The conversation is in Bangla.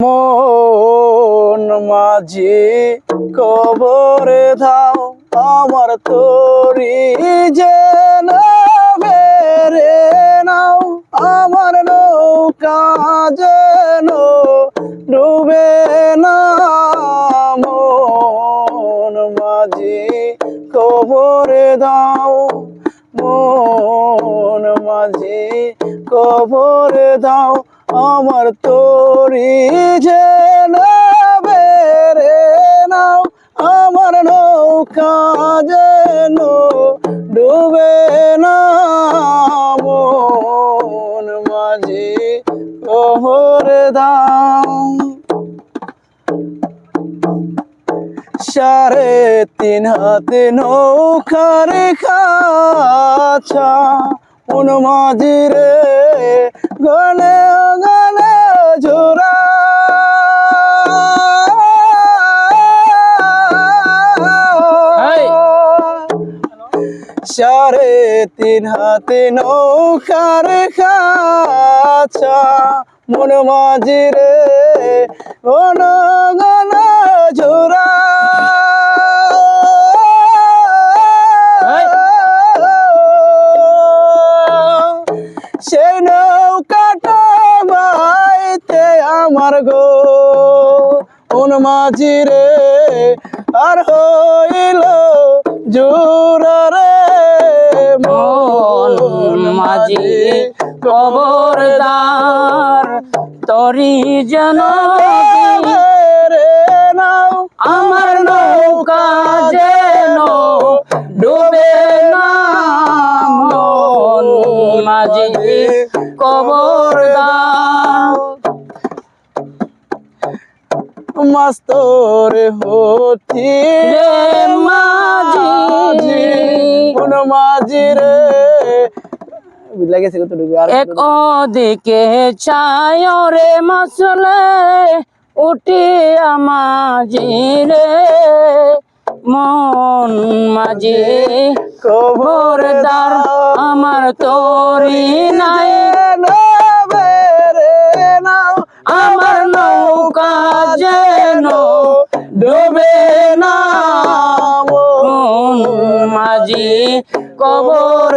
মন মাঝি কবরে দাও আমার তরি যে বেরে নাও। আমার নৌকা যেন ডুবে না। মন মাঝি কবরে দাও। মন মাঝি কবরে দাও আমার তরি যেন ডুবে না মন মাঝি কবরে দাও। সাড়ে তিন হাতে নৌকার খাছা মন মাঝিরে গনে গনে সাড়ে তিন হাতে নৌকার খাছা মন মাঝিরে গন গন ঝোরা। সেই বাইতে আমার গো ওন মাঝিরে আর হইল জোরা রে কবরদার তরি যেন আমার নৌকা যেন ডুবে না মাঝি কবরদার। মাস্তর হতি রে মাঝি। কোন মাঝি রে লাগেছে কত ডুবে আর এক ওদিকে রে মসলে উঠি মাঝি রে মন মাঝি খবরদার আমার তোরি নাই। আমার নৌকা যেন ডুবে না মন মাঝি কবর